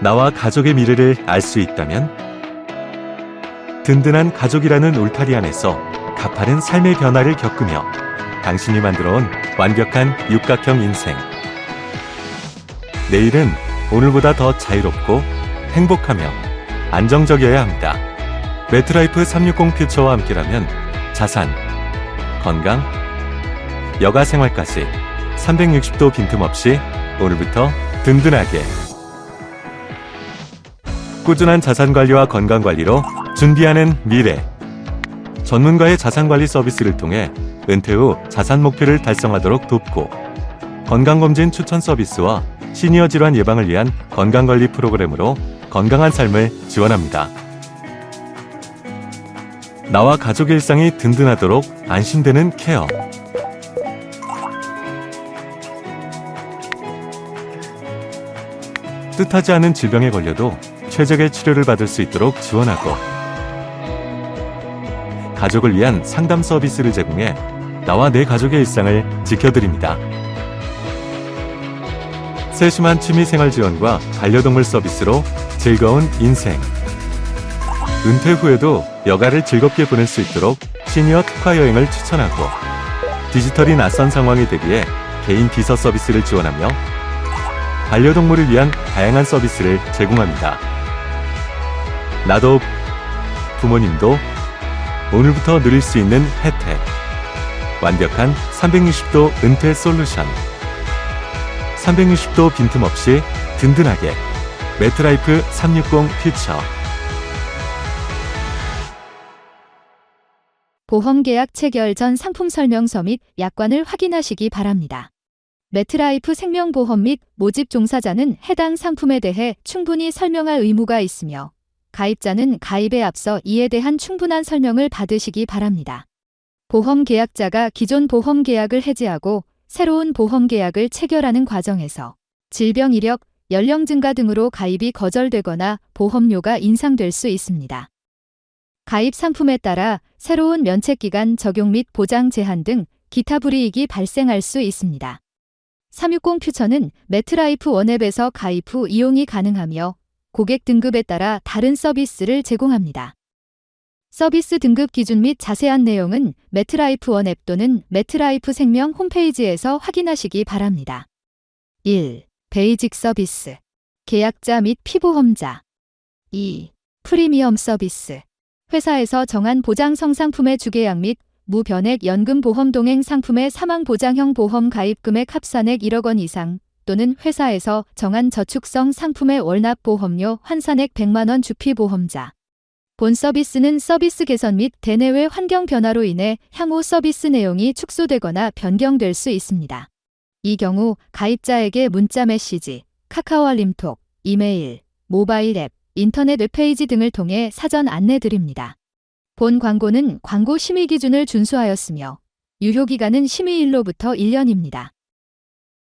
나와 가족의 미래를 알 수 있다면 든든한 가족이라는 울타리 안에서 가파른 삶의 변화를 겪으며 당신이 만들어온 완벽한 육각형 인생. 내일은 오늘보다 더 자유롭고 행복하며 안정적이어야 합니다. 매트라이프 360 퓨처와 함께라면 자산, 건강, 여가 생활까지 360도 빈틈없이 오늘부터 든든하게 꾸준한 자산 관리와 건강 관리로 준비하는 미래 전문가의 자산 관리 서비스를 통해 은퇴 후 자산 목표를 달성하도록 돕고 건강검진 추천 서비스와 시니어 질환 예방을 위한 건강관리 프로그램으로 건강한 삶을 지원합니다. 나와 가족의 일상이 든든하도록 안심되는 케어. 뜻하지 않은 질병에 걸려도 최적의 치료를 받을 수 있도록 지원하고 가족을 위한 상담 서비스를 제공해 나와 내 가족의 일상을 지켜드립니다. 세심한 취미생활 지원과 반려동물 서비스로 즐거운 인생. 은퇴 후에도 여가를 즐겁게 보낼 수 있도록 시니어 특화 여행을 추천하고 디지털이 낯선 상황에 대비해 개인 비서 서비스를 지원하며 반려동물을 위한 다양한 서비스를 제공합니다. 나도 부모님도 오늘부터 누릴 수 있는 혜택. 완벽한 360도 은퇴 솔루션. 360도 빈틈없이 든든하게 매트라이프 360 퓨처. 보험 계약 체결 전 상품 설명서 및 약관을 확인하시기 바랍니다. 매트라이프 생명보험 및 모집 종사자는 해당 상품에 대해 충분히 설명할 의무가 있으며 가입자는 가입에 앞서 이에 대한 충분한 설명을 받으시기 바랍니다. 보험 계약자가 기존 보험 계약을 해지하고 새로운 보험 계약을 체결하는 과정에서 질병 이력, 연령 증가 등으로 가입이 거절되거나 보험료가 인상될 수 있습니다. 가입 상품에 따라 새로운 면책 기간 적용 및 보장 제한 등 기타 불이익이 발생할 수 있습니다. 360 퓨처는 매트라이프 원앱에서 가입 후 이용이 가능하며 고객 등급에 따라 다른 서비스를 제공합니다. 서비스 등급 기준 및 자세한 내용은 매트라이프 원 앱 또는 매트라이프 생명 홈페이지에서 확인하시기 바랍니다. 1. 베이직 서비스. 계약자 및 피보험자. 2. 프리미엄 서비스. 회사에서 정한 보장 성 상품의 주계약 및 무변액 연금 보험 동행 상품의 사망 보장형 보험 가입 금액 합산액 1억 원 이상 또는 회사에서 정한 저축성 상품의 월납 보험료 환산액 100만 원 주피 보험자. 본 서비스는 서비스 개선 및 대내외 환경 변화로 인해 향후 서비스 내용이 축소되거나 변경될 수 있습니다. 이 경우 가입자에게 문자 메시지, 카카오 알림톡, 이메일, 모바일 앱, 인터넷 웹페이지 등을 통해 사전 안내 드립니다. 본 광고는 광고 심의 기준을 준수하였으며 유효 기간은 심의일로부터 1년입니다.